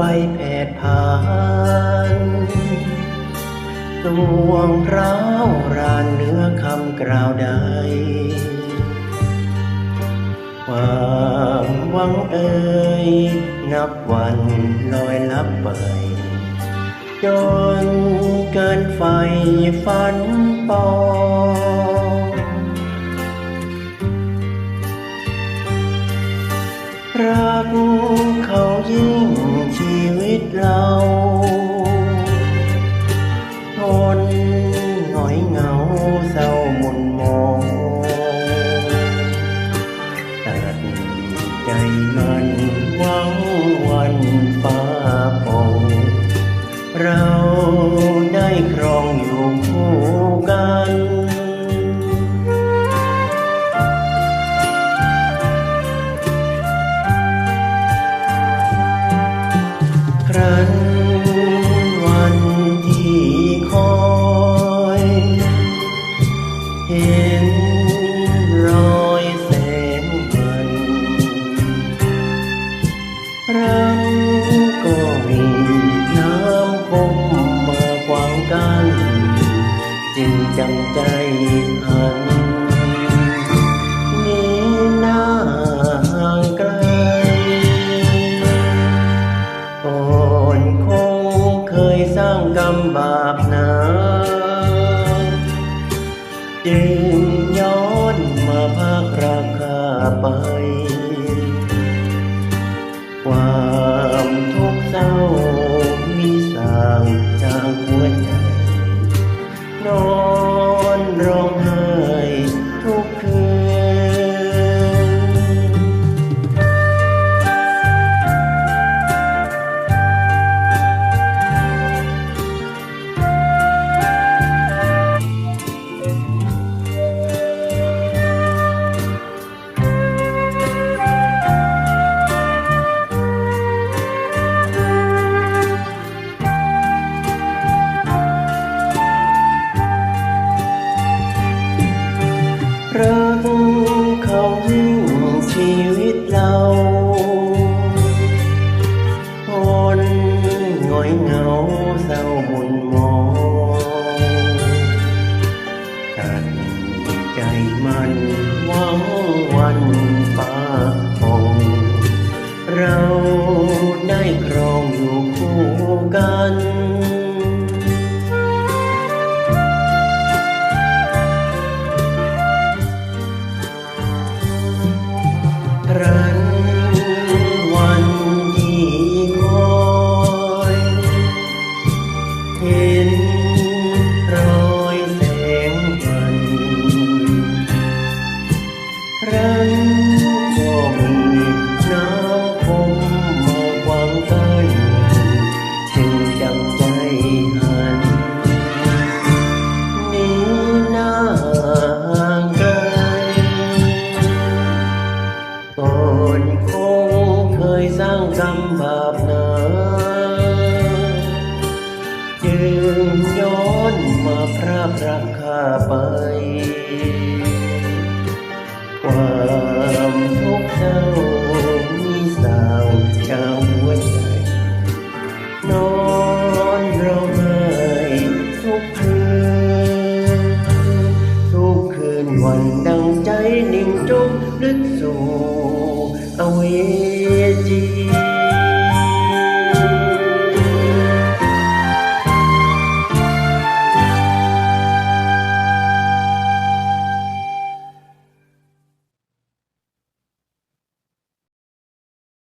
ฟแผดผ่านสวงร้าวรานเนื้อคำกล่าวใด ความหวังเอ่ยนับวันลอยลับไป จนเกินไฟฝันปองรักเขายิ่ง วิตเราทนหงอยเหงาเศร้าหมุนมองตัดใจมันหวังวันฟ้าปองเราได้ครองอยู่ ครั้นวันที่คอย เห็น ร้างกรรมบาปหนาจึงย้อนมาพากราคาไป วั